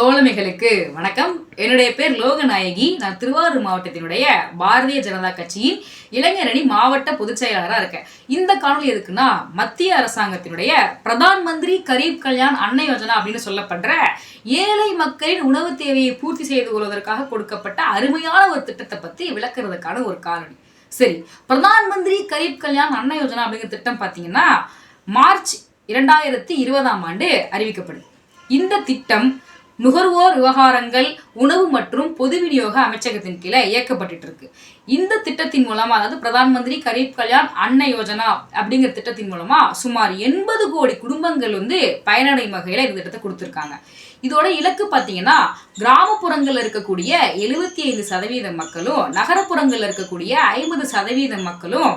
தோழமைகளுக்கு வணக்கம். என்னுடைய பேர் லோகநாயகி. நான் திருவாரூர் மாவட்டத்தினுடைய பாரதிய ஜனதா கட்சியின் இளைஞரணி மாவட்ட பொதுச் செயலாளராக இருக்கேன். இந்த காணொலி எதுக்குன்னா மத்திய அரசாங்கத்தினுடைய பிரதான் மந்திரி கரீப் கல்யாண் அன்ன யோஜனா அப்படின்னு சொல்லப்படுற ஏழை மக்களின் உணவு தேவையை பூர்த்தி செய்து கொள்வதற்காக கொடுக்கப்பட்ட அருமையான ஒரு திட்டத்தை பத்தி விளக்குறதுக்கான ஒரு காணொலி சரி பிரதான் மந்திரி கரீப் கல்யாண் அன்ன யோஜனா அப்படிங்கிற திட்டம் பார்த்தீங்கன்னா மார்ச் இரண்டாயிரத்தி இருபதாம் ஆண்டு அறிவிக்கப்படுது. இந்த திட்டம் நுகர்வோர் விவகாரங்கள் உணவு மற்றும் பொது விநியோக அமைச்சகத்தின் கீழே இயக்கப்பட்டுட்டு இருக்கு இந்த திட்டத்தின் மூலமா அதாவது பிரதான் மந்திரி கரீப் கல்யாண் அன்ன யோஜனா அப்படிங்கிற திட்டத்தின் மூலமா சுமார் எண்பது கோடி குடும்பங்கள் வந்து பயனடையும் வகையில இந்த திட்டத்தை கொடுத்துருக்காங்க. இதோட இலக்கு பார்த்தீங்கன்னா கிராமப்புறங்கள்ல இருக்கக்கூடிய எழுபத்தி ஐந்து சதவீத மக்களும் நகரப்புறங்கள்ல இருக்கக்கூடிய ஐம்பது சதவீத மக்களும்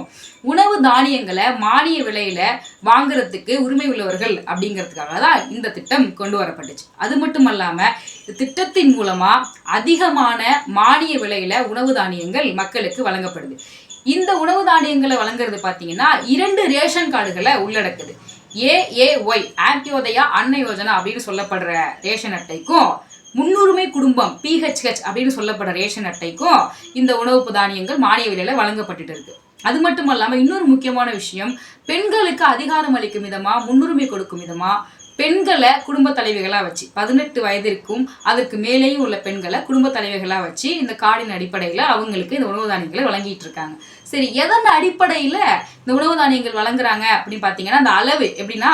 உணவு தானியங்களை மானிய விலையில வாங்குறதுக்கு உரிமை உள்ளவர்கள் அப்படிங்கிறதுக்காக தான் இந்த திட்டம் கொண்டு வரப்பட்டுச்சு. அது மட்டும் இல்லாமல் திட்டத்தின் மூலமாக அதிகமான மானிய விலையில் உணவு தானியங்கள் மக்களுக்கு வழங்கப்படுது. இந்த உணவு தானியங்களை வழங்குறது பார்த்தீங்கன்னா இரண்டு ரேஷன் கார்டுகளை உள்ளடக்குது. ஏஏஒய் ஆந்தியோதயா அன்ன யோஜனா அப்படின்னு சொல்லப்படுற ரேஷன் அட்டைக்கும் முன்னுரிமை குடும்பம் பிஹெச்ஹெச் அப்படின்னு சொல்லப்படுற ரேஷன் அட்டைக்கும் இந்த உணவு தானியங்கள் மானிய விலையில் வழங்கப்பட்டுட்டு இருக்கு. அது மட்டும் இல்லாமல் இன்னொரு முக்கியமான விஷயம் பெண்களுக்கு அதிகாரம் அளிக்கும் விதமாக முன்னுரிமை கொடுக்கும் விதமாக பெண்களை குடும்ப தலைவிகளாக வச்சு பதினெட்டு வயதிற்கும் அதற்கு மேலேயும் உள்ள பெண்களை குடும்ப தலைவிகளாக வச்சு இந்த கார்டின் அடிப்படையில் அவங்களுக்கு இந்த உணவு தானியங்களை வழங்கிட்டு இருக்காங்க. சரி எதன் அடிப்படையில் இந்த உணவு தானியங்கள் வழங்குறாங்க அப்படின்னு பார்த்தீங்கன்னா அந்த அளவு எப்படின்னா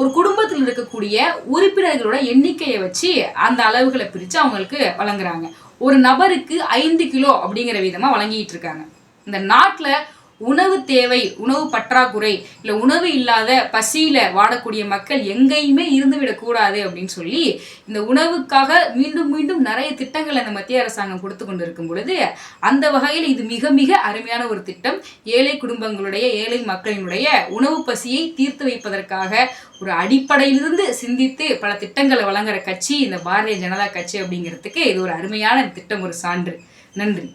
ஒரு குடும்பத்தில் இருக்கக்கூடிய உறுப்பினர்களோட எண்ணிக்கையை வச்சு அந்த அளவுகளை பிரித்து அவங்களுக்கு வழங்குறாங்க. ஒரு நபருக்கு ஐந்து கிலோ அப்படிங்கிற விதமாக வழங்கிட்டு இருக்காங்க. இந்த நாட்டில் உணவு தேவை உணவு பற்றாக்குறை இல்லை உணவு இல்லாத பசியில் வாடக்கூடிய மக்கள் எங்கேயுமே இருந்து விடக்கூடாது அப்படின்னு சொல்லி இந்த உணவுக்காக மீண்டும் மீண்டும் நிறைய திட்டங்களை இந்த மத்திய அரசாங்கம் கொடுத்து கொண்டு இருக்கும் பொழுது அந்த வகையில் இது மிக மிக அருமையான ஒரு திட்டம். ஏழை குடும்பங்களுடைய ஏழை மக்களினுடைய உணவு பசியை தீர்த்து வைப்பதற்காக ஒரு அடிப்படையிலிருந்து சிந்தித்து பல திட்டங்களை வழங்குற கட்சி இந்த பாரதிய ஜனதா கட்சி அப்படிங்கிறதுக்கு இது ஒரு அருமையான திட்டம் ஒரு சான்று. நன்றி.